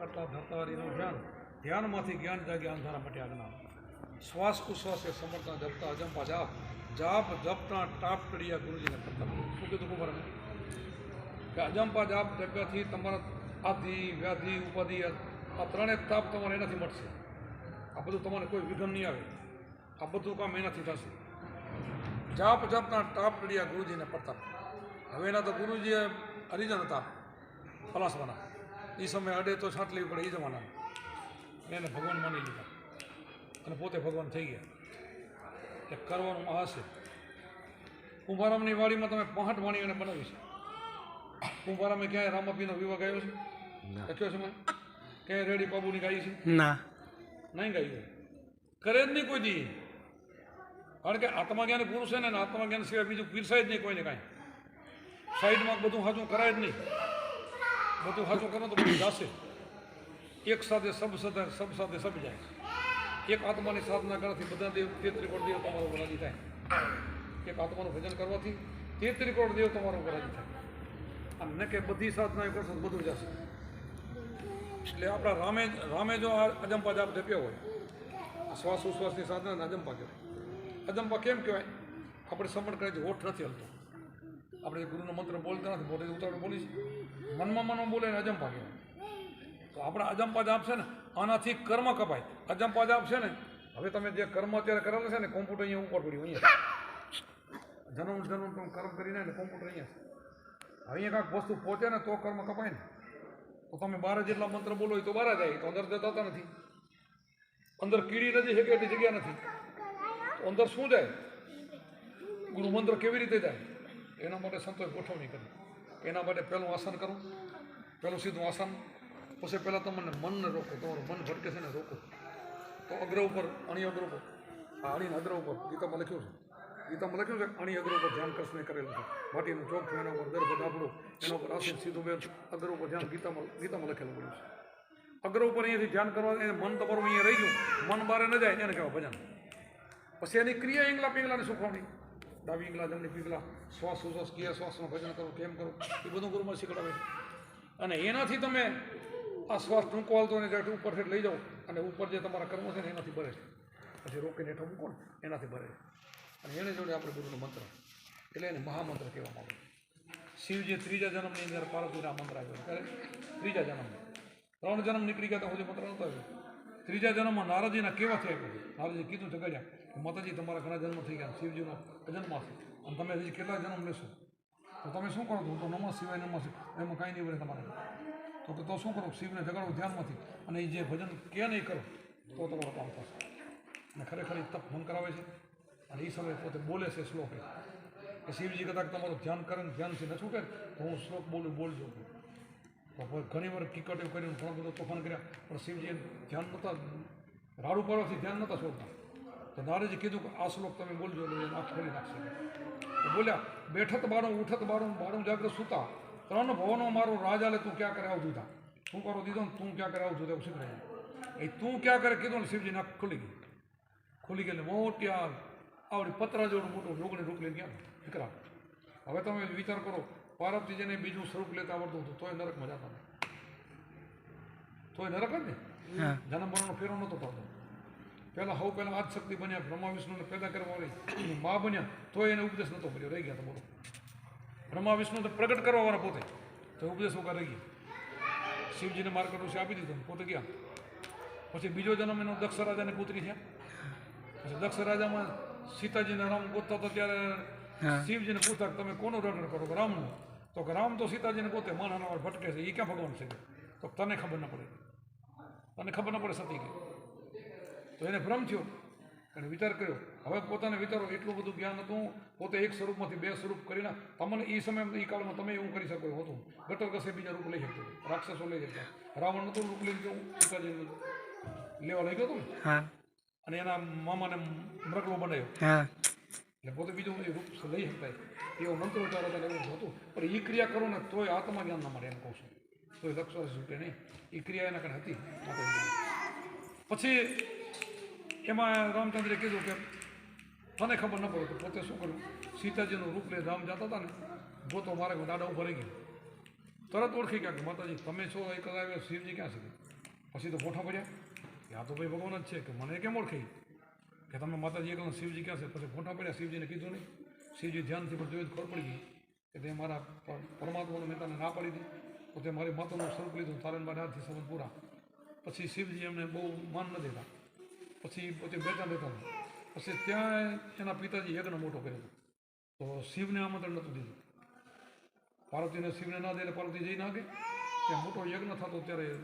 કરતા ધરતા હરિનું ધ્યાન ધ્યાનમાંથી જ્ઞાન જાગે અંધારા માટે આજ્ઞા શ્વાસ ઉશ્વાસે સમર્થના જપતા અજંપા જાપ. જાપ જપતા ટાપ ટડિયા ગુરુજીને કરતા શું કીધું ખબર કે અજંપા જાપ જપ્યાથી તમારા આધિ, વ્યાધિ, ઉપાધિ, આ ત્રણેય તાપ તમારે એનાથી મળશે. આ બધું તમારે કોઈ વિઘન નહીં આવે. આ બધું કામ એનાથી થશે. જાપ જાપના ટાપ ટડિયા ગુરુજીને પ્રતાપ હવે એના તો ગુરુજીએ હરિજન હતા. પલાસવાના એ સમયે અડે તો છાંટ લેવી પડે એ જમાના એને ભગવાન માની લીધા. અને પોતે ભગવાન થઈ ગયા. એ કરવાનું મહાશે કુંભારામની વાડીમાં તમે પહાટ વાણી એને બનાવી છે. કુંભારામે ક્યાંય રામાપીનો વિવાહ ગાયો છે? લખ્યો છે મેં ક્યાંય રેડી બાબુની ગાઈ છે? ના. નહીં ગાયું કરે જ નહીં કોઈ દી. કારણ કે આત્મજ્ઞાન પુરુષ છે ને આત્મજ્ઞાન સિવાય બીજું પીરસાય જ નહીં કોઈને કાંઈ. સાઈડમાં બધું હાજું કરાય જ નહીં. બધું સાચું કરો તો બધું જાશે. એક સાથે સબ સાથે સબ સાથે સબ જાય. એક આત્માની સાધના કરવાથી બધા દેવ તેત્રી કરોડ દેવ તમારો ઉપર થાય. એક આત્માનું ભજન કરવાથી તેત્રી કરોડ દેવ તમારો ઉપર થાય. અને ન કે બધી સાધના કરશો બધું જશે. એટલે આપણા રામે રામે જો આ અજંપા જાપ જપ્યો હોય શ્વાસ ઉશ્વાસની સાધના અજંપા કહેવાય. અજંપા કેમ કહેવાય? આપણે સમણ કરે છે હોઠ નથી હલતો. આપણે ગુરુનો મંત્ર બોલતા નથી, પોતે ઉતાવળ બોલી મનમાં મનમાં બોલે ને અજંપા કહેવાય તો આપણા અજંપા જાપ છે ને, આનાથી કર્મ કપાય. અજંપા જાપ છે ને. હવે તમે જે કર્મ અત્યારે કરેલા છે ને, કોમ્પ્યુટર અહીંયા ઉપર પડ્યું, અહીંયા. જન્મ જન્મ તમે કર્મ કરીને ને કોમ્પ્યુટર અહીંયા અહીંયા કાંઈક વસ્તુ પહોંચે ને તો કર્મ કપાય ને. તો તમે બાર જેટલા મંત્ર બોલો તો બાર જાય તો અંદર જતા નથી. અંદર કીડી નથી શકે, એટલી જગ્યા નથી. અંદર શું જાય? ગુરુ મંત્ર કેવી રીતે જાય? એના માટે સંતોએ ગોઠવણી કરી. એના માટે પહેલું આસન કરું, પહેલું સીધું આસન, પછી પહેલાં તમને મનને રોકો, તમારું મન ભટકે છે ને રોકો. તો અગ્ર ઉપર, અણી અગ્ર ઉપર. આ અણીને અગ્ર ઉપર, ગીતામાં લખ્યું છે. ગીતામાં લખ્યું છે અણી અગ્ર ઉપર ધ્યાન કૃષ્ણે કરેલું છે. માટીનું થયું એના ઉપર ગર્ભ ડાબડું એના ઉપર આસન સીધું બે અગ્ર ઉપર ધ્યાન ગીતામાં ગીતામાં લખેલું પડ્યું છે. અગ્ર ઉપર અહીંયાથી ધ્યાન કરવા મન તમારું અહીંયા રહી ગયું. મન બારે ન જાય, એને કહેવાય ભજન. પછી એની ક્રિયા એંગલા પિંગલાની શીખવાડી ડાબી ઇંગલા જમણી પીગલા, શ્વાસ ઉશ્વાસ ક્રિયા શ્વાસનું ભજન કરો, કેમ કરો, એ બધું ગુરુમાં શીખડાવે અને એનાથી તમે આ શ્વાસ ટૂંકો હાલતો અને ઉપર છે લઈ જાઓ અને ઉપર જે તમારા કર્મ છે ને એનાથી ભરે છે. પછી રોકીને હેઠળ મૂકો ને, એનાથી ભરે અને એને જોડે આપણે ગુરુનો મંત્ર, એટલે એને મહામંત્ર કહેવામાં આવે. શિવજી ત્રીજા જન્મની અંદર પાર્વતીના મંત્ર આવ્યો ત્યારે ત્રીજા જન્મ ત્રણ જન્મ નીકળી ગયા તો હજી મંત્ર નહોતો આવ્યો ત્રીજા જન્મમાં નારદજીના કેવા થયા નારદજી કીધું છે કે માતાજી તમારા ઘણા જન્મ થઈ ગયા, શિવજીનો અજન્મ છે અને તમે હજી કેટલા જન્મ લેશો? તો તમે શું કરો છો? તો નમઃ શિવાય નમઃ એમાં કાંઈ નહીં બને તમારે. તો કે તો શું કરો? શિવને જગાડો ધ્યાનમાંથી. અને એ જે ભજન કે નહીં કરો, તો તમારું કામ થશે. અને ખરેખર એ તપ ભંગ કરાવે છે. અને એ સમયે પોતે બોલે છે શ્લોક. કે શિવજી કદાચ તમારું ધ્યાન કરે ને ધ્યાનથી ન છૂટે, તો હું શ્લોક બોલું, બોલજો. તો ઘણી વાર કિકટીઓ કરીને ઘણો બધો તોફાન કર્યા, પણ શિવજી ધ્યાન નહોતા, રાડું પાડવાથી ધ્યાન નહોતા છોડતા. તો નારદજી કીધું કે આ શ્લોક તમે બોલજો એટલે નાખ આંખ ખોલી નાખશે. બોલ્યા બેઠત બારું ઉઠત બારું બારું જાગ્રત સુતા. ત્રણ ભવનો મારો રાજા લે તું ક્યાં કરે આવું દીધા? તું કરો દીધો ને તું ક્યાં કરે આવું દીધા શીખવાડ્યું એ તું ક્યાં કરે કીધું ને શિવજી નાખ ખુલી ગઈ. ખુલી ગઈ એટલે મોટી આ આવડી પતરા જેવડું મોટું રોગણી રૂપ લઈને ગયા દીકરા હવે તમે વિચાર કરો પાર્વતીજીને બીજું સ્વરૂપ લેતા આવડતું હતું તોય નરકમાં જતા નહીં તોય નરક જ ને? જન્મ મરણનો ફેરો નહોતો થતો. પહેલાં હવ પહેલાં આજ શક્તિ બન્યા બ્રહ્મા વિષ્ણુને પેદા કરવા વાળી મા બન્યા તો એને ઉપદેશ નહોતો કર્યો રહી ગયા તો બોલો. બ્રહ્મા વિષ્ણુ તો પ્રગટ કરવા વાળા પોતે. તો ઉપદેશ વગર રહી ગયા? શિવજીને માર્ગદર્શન આપી દીધું પોતે ગયા. પછી બીજો જન્મ એનો દક્ષ રાજાની પુત્રી છે પછી દક્ષ રાજામાં સીતાજીને રામ ગોતતા તો ત્યારે શિવજીને પૂછતા તમે કોનું રટણ કરો? રામનું. તો કે રામ તો સીતાજીને ગોતે માનાના ભટકે છે એ ક્યાં ભગવાન છે? તો તને ખબર ન પડે. તને ખબર ન પડે સતી કે. તો એને ભ્રમ થયો. અને વિચાર કર્યો હવે પોતાને વિચારો એટલું બધું જ્ઞાન હતું પોતે એક સ્વરૂપમાંથી બે સ્વરૂપ કરીને તમને એ સમય એ કાળમાં તમે એવું કરી શકો હતું. ગટર કસે બીજા રૂપ લઈ શકતો રાક્ષસો લઈ શકતા રાવણ નતું રૂપ લઈ જવું પિતાજી લેવા લઈ ગયો હતો ને? અને એના મામાને મૃગલો બનાવ્યો. એટલે પોતે બીજું એ રૂપ લઈ શકતા એવો મંત્ર ઉચ્ચાર હતા એવું હતું. પણ એ ક્રિયા કરો ને તોય આત્મા જ્ઞાન ના મળે એમ કહું છું. તોય લક્ષ છૂટે નહીં. એ ક્રિયા એના કારણે હતી. પછી એમાં રામચંદ્રે કીધું કે, તને ખબર ન પડે તો પોતે શું કર્યું સીતાજીનું રૂપ લઈ રામ જતા હતા ને, ગોતો મારે દાડા ઉભરાઈ રહી ગયો. તરત ઓળખી ગયા કે, માતાજી, તમે છો એ કદાચ શિવજી ક્યાં છે? પછી તો ફોટા પડ્યા? કે, આ તો ભાઈ ભગવાન જ છે, કે મને કેમ ઓળખી? કે, તમે માતાજી એકલા, શિવજી ક્યાં છે? પછી ફોટા પડ્યા? શિવજીને કીધું નહીં. શિવજી ધ્યાનથી પણ જોયું તો ખબર પડી ગઈ કે તે મારા પર- પરમાત્માનું મેં ના પાડી હતી પોતે મારી માતાનું સ્વરૂપ લીધું તારણ મારા હાથથી સંબંધ પૂરા. પછી શિવજી એમને બહુ માન ન દેતા. પછી પોતે બેઠા બેઠા. પછી ત્યાં એના પિતાજી યજ્ઞ મોટો કર્યો. તો શિવને આમંત્રણ નહોતું દીધું. પાર્વતીને શિવને ના દે એટલે પાર્વતી જઈ નાખે ત્યાં મોટો યજ્ઞ થતો ત્યારે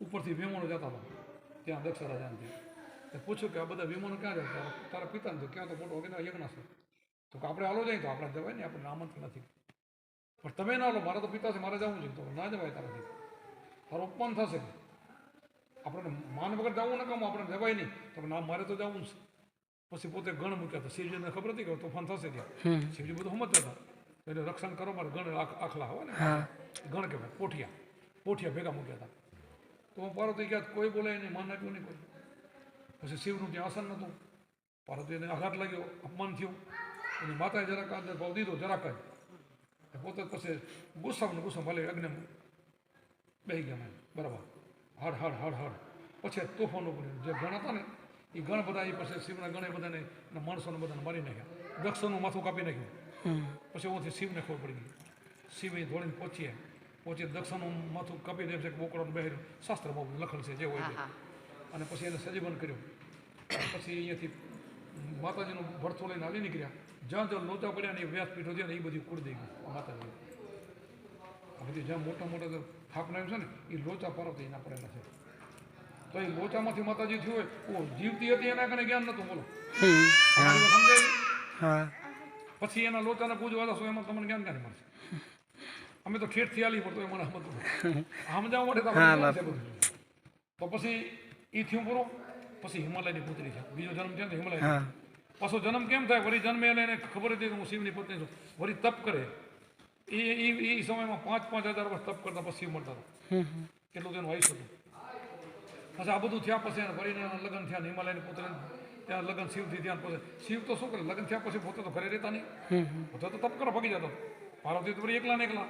ઉપરથી વિમાનો જતા હતા. ત્યાં દક્ષ રાજાને એ પૂછ્યું કે આ બધા વિમાનો ક્યાં જાય તારા પિતાને તો ક્યાં તો મોટો અગ્નિ યજ્ઞ છે. તો કે આપણે હાલો જાય તો આપણે જવાય ને, આપણને આમંત્રણ નથી. પણ તમે ના હાલો મારા તો પિતા છે, મારે જવું છે. તો ના જવાય તારાથી. તારું અપમાન થશે. આપણને માન વગર જવું ન કામ આપણે જવાય નહીં. તો ના મારે તો જવું છે પછી પોતે ગણ મૂક્યા હતા. શિવજીને ખબર હતી કે તોફાન થશે ત્યાં. શિવજી બધું સમજતા હતા. એટલે રક્ષણ કરો મારે ગણ આખ- આખલા હોય ને. ગણ કહેવાય પોઠિયા. પોઠિયા ભેગા મૂક્યા હતા. તો હું પાર્વતી ગયા કોઈ બોલે નહીં માન આપ્યું નહીં કોઈ. પછી શિવનું ત્યાં આસન નહોતું. પાર્વતીને આઘાત લાગ્યો અપમાન થયું. એની માતાએ જરાક અંદર ભાવ દીધો જરાક જ. એ પોતે પછી ગુસ્સામાં ગુસ્સા ભલે અગ્નિ બે ગયા મેં બરાબર. હડ હળ હળ હળ પછી તોફાનો બન્યું જે ગણ હતા ને એ ગણ બધા એ પછી શિવના ગણે બધાને અને માણસોને બધાને મારી નાખ્યા. દક્ષનું માથું કાપી નાખ્યું. પછી ઓથી શિવને ખબર પડી ગઈ. શિવ દોડીને પહોંચીએ પહોંચી દક્ષનું માથું કાપી દે છે કે બોકડો બહેર્યું. શાસ્ત્રમાં લખેલ છે જે હોય અને પછી એને સજીવન કર્યું. પછી અહીંયાથી માતાજીનું ભરથું લઈને આવી નીકળ્યા. જ્યાં જ્યાં લોચા પડ્યા ને એ વ્યાસપીઠો છે ને એ બધી કુળ દઈ ગયું માતાજી. બધી જ્યાં મોટા મોટા જે થાપના છે ને એ લોચા પાર્વતી એના પડેલા છે. તો એ લોચામાંથી માતાજી થયું હોય ઓ જીવતી હતી એના કને જ્ઞાન નતું બોલો. સમજાય પછી એના લોચાને પૂજવા જશો એમાં તમને જ્ઞાન ક્યાંથી મળશે? અમે તો ઠેઠથી આલી પડતો એ મને સમજતું સમજાવવા માટે તો પછી એ થયું પૂરું. પછી હિમાલયની પુત્રી છે. બીજો જન્મ છે ને હિમાલય પાછો જન્મ કેમ થાય? વળી જન્મે એને ખબર હતી કે હું શિવની પત્ની છું. વળી તપ કરે. એ એ એ સમયમાં પાંચ પાંચ હજાર વર્ષ તપ કરતા પછી શિવ મળતા હતા કેટલું તેનું આયુષ્ય હતું? પછી આ બધું થયા પછી એના લગ્ન થયા ને હિમાલયની પુત્રી ત્યાં લગ્ન શિવથી થયા પછી. શિવ તો શું કરે? લગ્ન થયા પછી પોતે તો ઘરે રહેતા નહીં. પોતે તો તપ કરવા ભાગી જતો. પાર્વતી તો ફરી એકલા ને એકલા.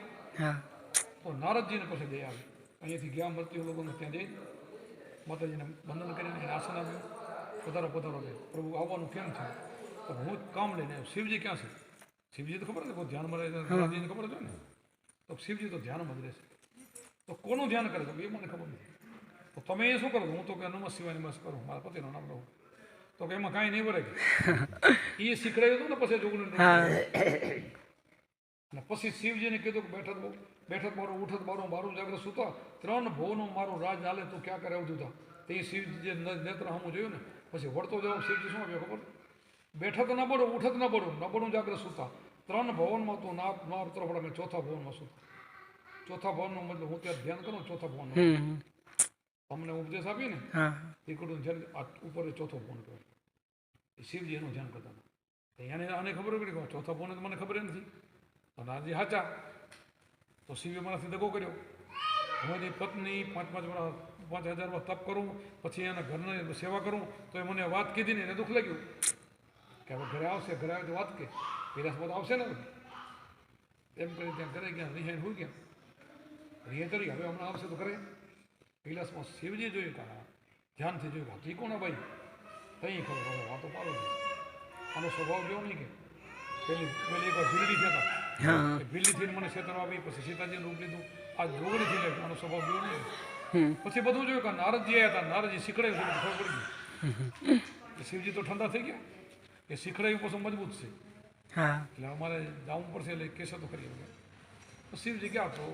તો નારદજીને પછી દયા આવે. અહીંયાથી ગયા મૃત્યુ લોકોને ત્યાં જઈ માતાજીને બંધન કરીને આસન આપ્યું. પધારો પધારો લે પ્રભુ આવવાનું કેમ છે તો હું કામ લઈને શિવજી ક્યાં છે? શિવજી તો ખબર નથી કોઈ ધ્યાનમાં રહે છે ખબર છે ને? તો શિવજી તો ધ્યાનમાં જ રહેશે. તો કોનું ધ્યાન કરે છે? એ મને ખબર નથી. તો તમે શું કરો? છો? હું તો કે નમઃ શિવાય નમસ્ કરું મારા પતિનું નામ લઉં. તો કે એમાં કાંઈ નહીં ભરે એ શીખડાયું હતું ને પછી જોગનું અને પછી શિવજીને કીધું કે બેઠક બહુ બેઠક મારું ઉઠત મારું મારું જાગ્રત સુતા ત્રણ ભવનો મારું રાજ હાલે તું ક્યાં કરે આવતું હતા તે શિવજી નેત્ર હમું જોયું ને? પછી વળતો જવાબ શિવજી શું આવ્યો ખબર? બેઠક ન પડો ઉઠત ન પડો નબળું જાગ્રત સુતા. ત્રણ ભવનમાં તું ના ના ઉતરો પડે મેં ચોથા ભવનમાં સુતા ચોથા ભવનનો મતલબ હું ત્યાં ધ્યાન કરું ચોથા હમ તમને ઉપદેશ આપી ને? એ ધ્યાન ઉપર ચોથો ભવન કહેવાય. શિવજી એનું ધ્યાન કરતા એને આને ખબર પડી કે ચોથા ભવન તો મને ખબર નથી. અને આજે હાચા. તો શિવે મારાથી દગો કર્યો. હું એની પત્ની પાંચ પાંચ વર્ષ પાંચ હજાર વર્ષ તપ કરું પછી એના ઘરની સેવા કરું તો એ મને વાત કીધી ને એને દુઃખ લાગ્યું. કે હવે ઘરે આવશે ઘરે આવે તો વાત કે. વિલાસમાં તો આવશે ને એમ કરી ત્યાં કરે ગયા રિહાઈને હોઈ ગયા રિહે કરી હવે હમણાં આવશે તો ઘરે વિલાસમાં શિવજી જોયું કે ધ્યાનથી જોયું કે કોના ભાઈ કઈ ખબર હવે વાતો પાડો આનો સ્વભાવ કેવો નહીં કે પેલી પેલી એક ભીલડી હા ભીલડીથી મને છેતર આપી પછી સીતાજીનું રૂપ લીધું આ જોગડીથી લે આનો સ્વભાવ કેવો નહીં પછી બધું જોયું કે નારદજી આવ્યા હતા નારદજી શીખડાયું ખબર પડી ગઈ શિવજી તો ઠંડા થઈ ગયા એ શીખડાયું પાછું મજબૂત છે હા. એટલે અમારે જવું પડશે એટલે કેસે તો અમે. તો શિવજી ગયા તો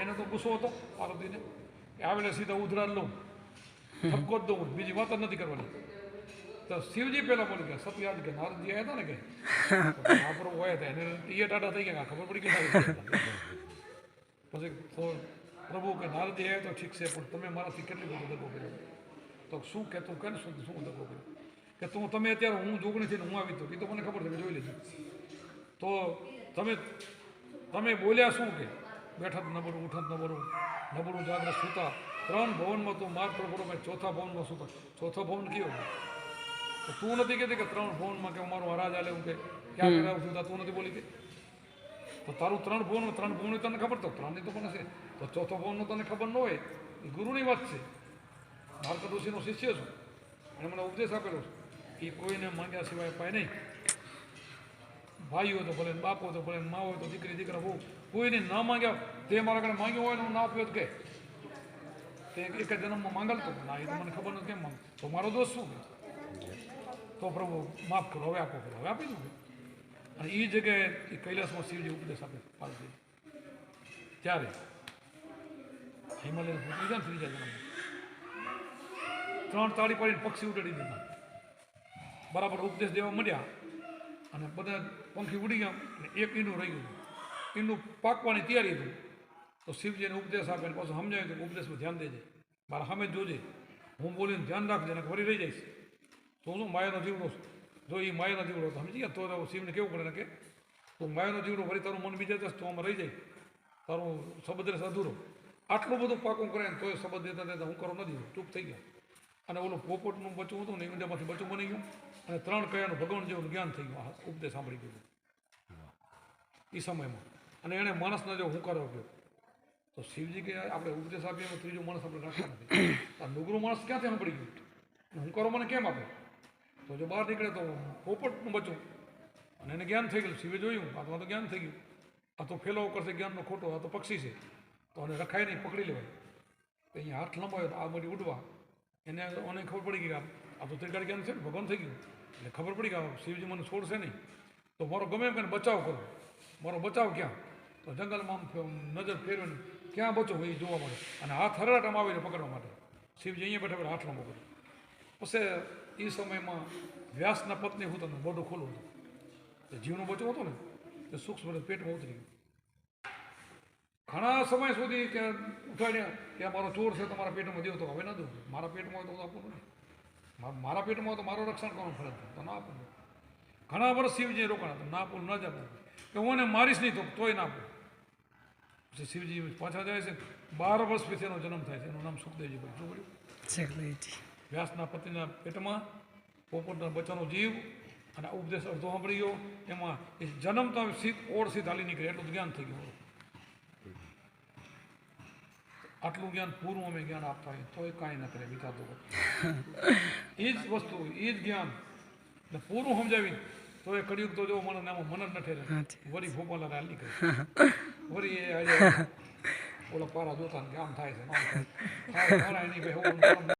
એને તો ગુસ્સો હતો પાર્વતીને કે આવેલા સીધા ઉધરાડ લઉં. ઠપકો જ દઉં. બીજી વાત જ નથી કરવાની. તો શિવજી પહેલાં બોલી ગયા સત્યાદ કે નારદજી આવ્યા હતા ને કે આપણો હોય હતા. એને એ ટાટા થઈ ગયા. ખબર પડી કે. પછી પ્રભુ કે નારદજી આવ્યા તો ઠીક છે, પણ તમે મારાથી કેટલી બધું દગો કર્યો? તો શું કહેતું કે શું શું દગો કર્યો? કે તું તમે અત્યારે હું જોગણી થઈને હું આવી તો એ તો મને ખબર છે કે જોઈ લેજો તો તમે તમે બોલ્યા શું કે? બેઠત નબળું ઉઠત નબળું નબળું જાગ્રત સૂતા. ત્રણ ભવનમાં તું માર પ્રભુ મેં ચોથા ભવનમાં સૂતા. ચોથો ભવન કયો? તો તું નથી કહેતી કે ત્રણ ભવનમાં કે મારું હરાજ આલે હું કે? ક્યાં કરાવું છું? તું નથી બોલી કે? તો તારું ત્રણ ભવન ત્રણ ભવનની તને ખબર તો? ત્રણની તો પણ હશે. તો ચોથો ભવનનો તને ખબર ન હોય એ ગુરુની વાત છે. ભારત ઋષિનો શિષ્ય છું. અને મને ઉપદેશ આપેલો છે. એ કોઈને માંગ્યા સિવાય પાય નહીં. ભાઈઓ તો ભલે બાપો તો ભલે મા હોય તો દીકરી દીકરા બહુ. કોઈને ન માંગ્યા તે મારા ઘરે માંગ્યો હોય ને હું ના આપ્યો કે. તે એક જન્મમાં માંગલતો ના, એ તો મને ખબર નથી કેમ માંગ તો મારો દોષ શું તો પ્રભુ માફ કરો, હવે આપો કરો હવે આપી દઉં અને એ જગ્યાએ એ કૈલાસમાં શિવજી ઉપદેશ આપે, પાર્વતી. ત્યારે હિમાલય ને ત્રીજા જન્મ ત્રણ તાળી પાડીને પક્ષી ઉડાડી દીધા. બરાબર ઉપદેશ દેવા મળ્યા અને બધા પંખી ઉડી ગયા અને એક ઈનું રહી ગયું. ઈંડું પાકવાની તૈયારી હતી. તો શિવજીને ઉપદેશ આપે પાછું સમજાવ્યું કે ઉપદેશમાં ધ્યાન દેજે. મારા સામે જોજે. હું બોલીને ધ્યાન રાખજે અને ફરી રહી જઈશ. તો હું માયાનો જીવડો જો એ માયાનો જીવડો તો સમજી ગયા? તો શિવને કેવું પડે ને કે તું માયાનો જીવડો ફરી તારું મન બીજા જશે, તો આમાં રહી જાય. તારું શબ્દ અધૂરો. આટલું બધું પાકું કરે ને તોય શબ્દ દેતા દેતા હું કરો નથી ચૂપ થઈ ગયા. અને ઓલું પોપટનું બચ્ચું હતું ને એ ઈંડામાંથી બચ્ચું બની ગયું. અને ત્રણ કયાનું ભગવાન જેવું જ્ઞાન થઈ ગયું. ઉપદેશ સાંભળી ગયું. એ સમયમાં. અને એણે માણસને જો હુંકારો ગયો તો શિવજી કે આપણે ઉપદેશ આપીએ ત્રીજો માણસ આપણે રાખતા નથી. આ નુગરું માણસ ક્યાંથી સાંભળી ગયું? અને હુંકારો મને કેમ આપે? તો જો બહાર નીકળે તો પોપટનું બચ્ચું અને એને જ્ઞાન થઈ ગયું. શિવે જોયું. આ તો જ્ઞાન થઈ ગયું. આ તો ફેલાવો કરશે, જ્ઞાનનો ખોટો, આ તો પક્ષી છે. તો આને રખાય નહીં, પકડી લેવાય. અહીંયા હાથ લંબાયો આ મળી ઉડવા. એને ઓને ખબર પડી ગઈ કે આ- તો ત્રિકાળ છે ને ભગવાન થઈ ગયું. એટલે ખબર પડી કે શિવજી મને છોડશે નહીં. તો મારો ગમે એમ કરીને બચાવ કરો. મારો બચાવ ક્યાં? તો જંગલમાં આમ નજર ફેરવીને ક્યાં બચો એ જોવા મળે. અને હાથ હરાટામાં આવીને પકડવા માટે. શિવજી અહીંયા બેઠા બેઠા હાથમાં પકડ્યો પછી એ સમયમાં વ્યાસના પત્ની હું તમને મોઢું ખોલું હતું. જીવનો બચો હતો ને તે સૂક્ષ્મ પેટમાં ઉતરી ગયું. ઘણા સમય સુધી કે ઉઠાડ્યા કે મારો ચોર છે તમારા પેટમાં દેવો તો હવે ન દઉં મારા પેટમાં હોય તો હું આપું નથી મારા પેટમાં હોય તો મારું રક્ષણ કરવાનું ફરજ તો ના આપું ઘણા વર્ષ શિવજી રોકાણા ના આપું ન જ આપું. કે હું એને મારીશ નહીં તો તોય ના આપું. પછી શિવજી પાછા જાય છે. બાર વર્ષ પછી એનો જન્મ થાય છે. એનું નામ સુખદેવજી ભાઈ શું બોલ્યું વ્યાસના પતિના પેટમાં પોપટના બચ્ચાનો જીવ અને ઉપદેશ અડધો સાંભળી ગયો. એમાં એ જન્મતા સીધ ઓળ સીધ હાલી નીકળે. એટલું જ્ઞાન થઈ ગયું. આટલું જ્ઞાન પૂરું અમે જ્ઞાન આપતા હોય તોય કાંઈ ન કરે વિચારતો એ જ વસ્તુ એ જ જ્ઞાન. ને પૂરું સમજાવી તો એ કડિયુગ તો જો મને નામ મન જ ન ઠેરે. વરી ભોપાલા હાલ કરે વરી એ ઓલા પારા જોતા ને આમ થાય છે આમ થાય ભાઈ,